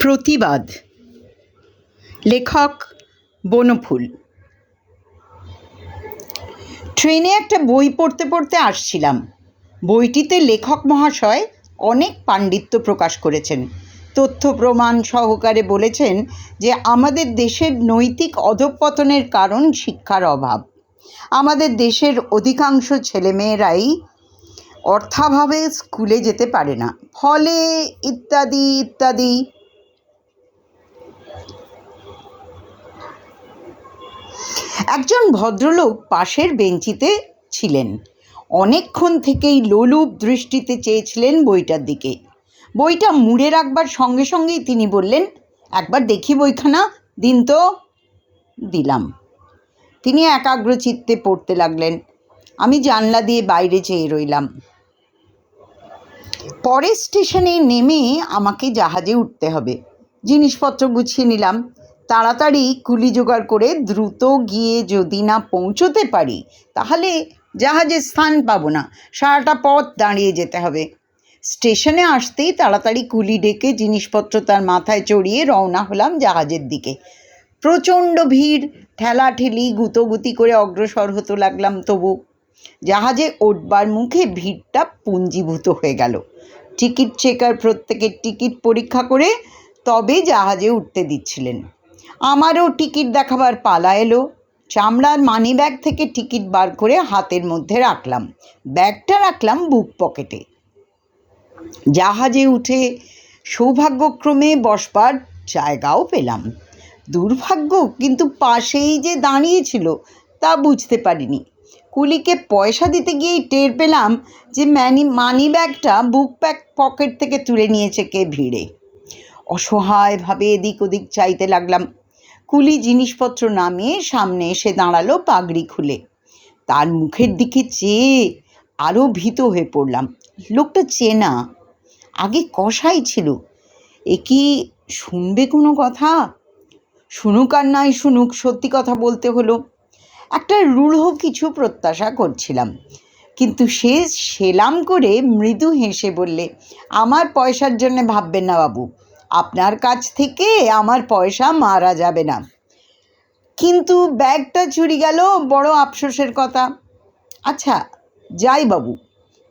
প্রতিবাদ। লেখক বনফুল। ট্রেনে একটা বই পড়তে পড়তে আসছিলাম। বইটিতে লেখক মহাশয় অনেক পাণ্ডিত্য প্রকাশ করেছেন। তথ্য প্রমাণ সহকারে বলেছেন যে, আমাদের দেশের নৈতিক অধঃপতনের কারণ শিক্ষার অভাব। আমাদের দেশের অধিকাংশ ছেলেমেয়েরাই অর্থাভাবে স্কুলে যেতে পারে না। ফলে ইত্যাদি ইত্যাদি। একজন ভদ্রলোক পাশের বেঞ্চিতে ছিলেন। অনেকক্ষণ থেকেই লোলুপ দৃষ্টিতে চেয়েছিলেন বইটার দিকে। বইটা মুড়ে রাখবার সঙ্গে সঙ্গেই তিনি বললেন, একবার দেখি বইখানা, দিন তো দিলাম। তিনি একাগ্র চিত্তে পড়তে লাগলেন। আমি জানলা দিয়ে বাইরে চেয়ে রইলাম। পরের স্টেশনে নেমে আমাকে জাহাজে উঠতে হবে। জিনিসপত্র গুছিয়ে নিলাম। তাড়াতাড়ি কুলি জোগাড় করে দ্রুত গিয়ে যদি না পৌঁছোতে পারি, তাহলে জাহাজে স্থান পাবো না। সারাটা পথ দাঁড়িয়ে যেতে হবে। স্টেশনে আসতেই তাড়াতাড়ি কুলি ডেকে জিনিসপত্র তার মাথায় চড়িয়ে রওনা হলাম জাহাজের দিকে। প্রচণ্ড ভিড়, ঠেলাঠেলি, গুতোগুতি করে অগ্রসর হতে লাগলাম তবু। জাহাজে উঠবার মুখে ভিড়টা পুঞ্জীভূত হয়ে গেল। টিকিট চেকার প্রত্যেকের টিকিট পরীক্ষা করে তবে জাহাজে উঠতে দিচ্ছিলেন। আমারও টিকিট দেখাবার পালা এলো। চামড়ার মানি ব্যাগ থেকে টিকিট বার করে হাতের মধ্যে রাখলাম। ব্যাগটা রাখলাম বুক পকেটে। জাহাজে উঠে সৌভাগ্যক্রমে বসবার জায়গাও পেলাম। দুর্ভাগ্য, কিন্তু পাশেই যে দাঁড়িয়েছিল তা বুঝতে পারিনি। কুলিকে পয়সা দিতে গিয়েই টের পেলাম যে ম্যানি মানি ব্যাগটা বুক প্যাক পকেট থেকে তুলে নিয়েছে কে ভিড়ে। অসহায়ভাবে এদিক ওদিক চাইতে লাগলাম। কুলি জিনিসপত্র নামিয়ে সামনে এসে দাঁড়াল পাগড়ি খুলে। তার মুখের দিকে চেয়ে আরও ভীত হয়ে পড়লাম। লোকটা চেনা, আগে কষাই ছিল। এ কি শুনবে কোনো কথা? শুনুক আর নাই শুনুক সত্যি কথা বলতে হলো। একটা রূঢ় কিছু প্রত্যাশা করছিলাম। কিন্তু সে সেলাম করে মৃদু হেসে বললে, আমার পয়সার জন্য ভাববেন না বাবু। আপনার কাছ থেকে আমার পয়সা মারা যাবে না। কিন্তু ব্যাগটা চুরি গেল, বড় আফসোসের কথা। আচ্ছা যাই বাবু।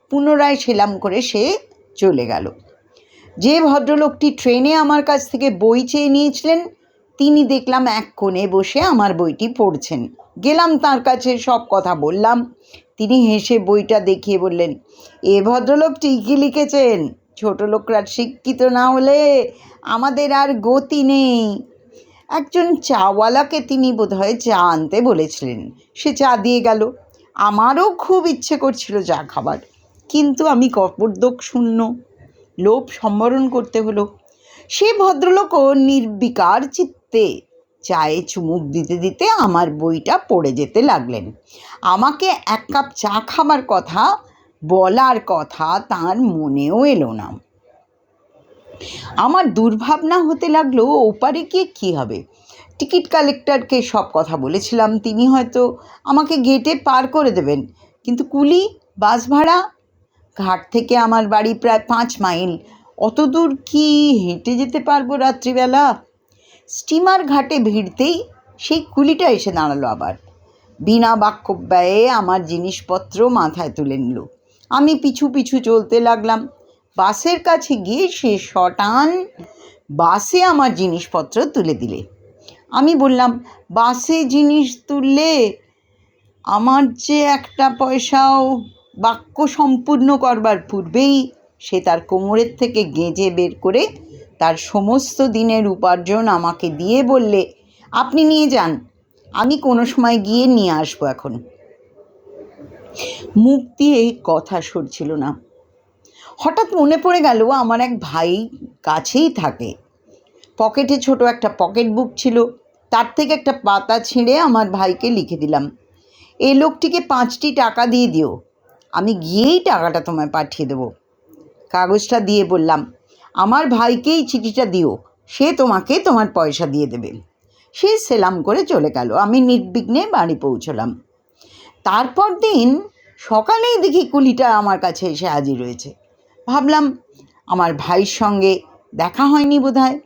পুনরায় সেলাম করে সে চলে গেল। যে ভদ্রলোকটি ট্রেনে আমার কাছ থেকে বই চেয়ে নিয়েছিলেন, তিনি দেখলাম এক কোণে বসে আমার বইটি পড়ছেন। গেলাম তার কাছে, সব কথা বললাম। তিনি হেসে বইটা দেখিয়ে বললেন, এ ভদ্রলোক ঠিকই লিখেছেন। ছোট লোকরা শিক্ষিত না হলে আমাদের আর গতি নেই। একজন চাওয়ালাকে তিনি বোধহয় চা আনতে বলেছিলেন। সে চা দিয়ে গেল। আমারও খুব ইচ্ছে করছিল চা খাবার, কিন্তু আমি কপর্দক শূন্য। লোভ সম্বরণ করতে হলো। সে ভদ্রলোকও নির্বিকার চিত্তে চায়ে চুমুক দিতে দিতে আমার বইটা পড়ে যেতে লাগলেন। আমাকে এক কাপ চা খাবার কথা বলার কথা তার মনেও এলো না। আমার দুর্ভাবনা হতে লাগল, ওপারে গিয়ে কী হবে? টিকিট কালেক্টরকে সব কথা বলেছিলাম, তিনি হয়তো আমাকে গেটে পার করে দেবেন। কিন্তু কুলি, বাস ভাড়া? ঘাট থেকে আমার বাড়ি প্রায় পাঁচ মাইল। অত দূর কি হেঁটে যেতে পারব রাত্রিবেলা? স্টিমার ঘাটে ভিড়তেই সেই কুলিটা এসে দাঁড়াল আবার। বিনা বাক্য ব্যয়ে আমার জিনিসপত্র মাথায় তুলে নিল। আমি পিছু পিছু চলতে লাগলাম। বাসের কাছে গিয়ে সে শটান বাসে আমার জিনিসপত্র তুলে দিলে। আমি বললাম, বাসে জিনিস তুললে আমার যে একটা পয়সাও বাক্য সম্পূর্ণ করবার পূর্বেই সে তার কোমরের থেকে গেঁজে বের করে তার সমস্ত দিনের উপার্জন আমাকে দিয়ে বললে, আপনি নিয়ে যান, আমি কোনো সময় গিয়ে নিয়ে আসব এখন। মুখ দিয়ে কথা সরছিল না। হঠাৎ মনে পড়ে গেল, আমার এক ভাই কাছেই থাকে। পকেটে ছোট একটা পকেট বুক ছিল, তার থেকে একটা পাতা ছিঁড়ে আমার ভাইকে লিখে দিলাম, এ লোকটিকে পাঁচটি টাকা দিয়ে দিও, আমি গিয়েই টাকাটা তোমায় পাঠিয়ে দেবো। কাগজটা দিয়ে বললাম আমার ভাইকেই চিঠিটা দিও, সে তোমাকে তোমার পয়সা দিয়ে দেবে। সে সেলাম করে চলে গেল, আমি নির্বিঘ্নে বাড়ি পৌঁছলাম। তারপর দিন সকালেই দেখি কুলিটা আমার কাছে এসে হাজির রয়েছে ভাবলাম, আমার ভাইয়ের সঙ্গে দেখা হয়নি বোধহয়।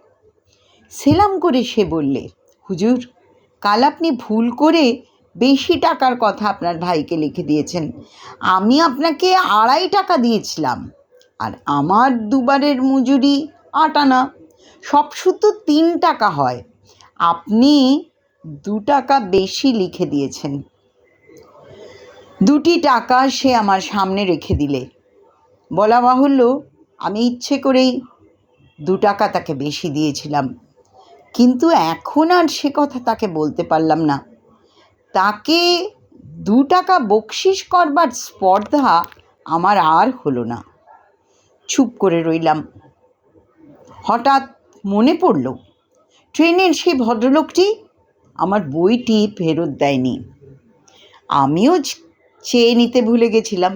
সেলাম করে সে বললে, হুজুর, কাল আপনি ভুল করে বেশি টাকার কথা আপনার ভাইকে লিখে দিয়েছেন। আমি আপনাকে আড়াই টাকা দিয়েছিলাম। আর আমার দুবারের মজুরি আট আনা সব শুধু তিন টাকা হয়। আপনি দু টাকা বেশি লিখে দিয়েছেন। দুটি টাকা সে আমার সামনে রেখে দিলে। বলা বাহুল্য, আমি ইচ্ছে করেই দু টাকা তাকে বেশি দিয়েছিলাম। কিন্তু এখন আর সে কথা তাকে বলতে পারলাম না। তাকে দু টাকা বকশিস করবার স্পর্ধা আমার আর হলো না। চুপ করে রইলাম। হঠাৎ মনে পড়ল, ট্রেনের সেই ভদ্রলোকটি আমার বইটি ফেরত দেয়নি। আমিও চেয়ে নিতে ভুলে গেছিলাম।